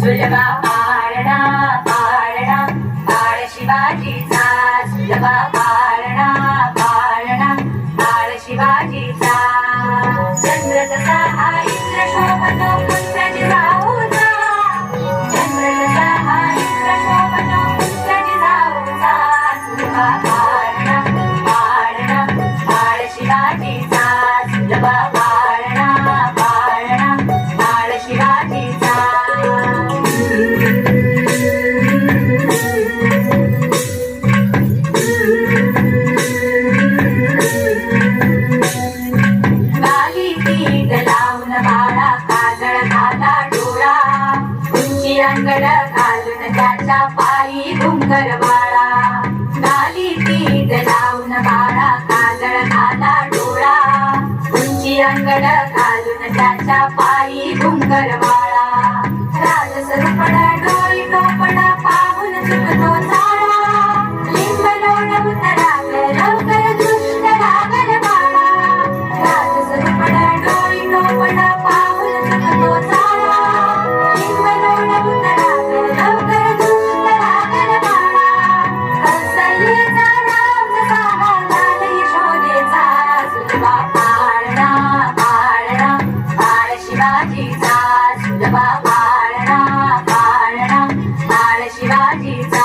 सुलभा आरणा आरणा आळ शिवाजीचा सुलभा तुझा पायी डोंगर बाळा. गाली पीठ लावून बाळा काजळ काला डोळा. उंची अंगड घालून त्याच्या पायी डोंगर बाळा. राजसरपड डोळी राजीचा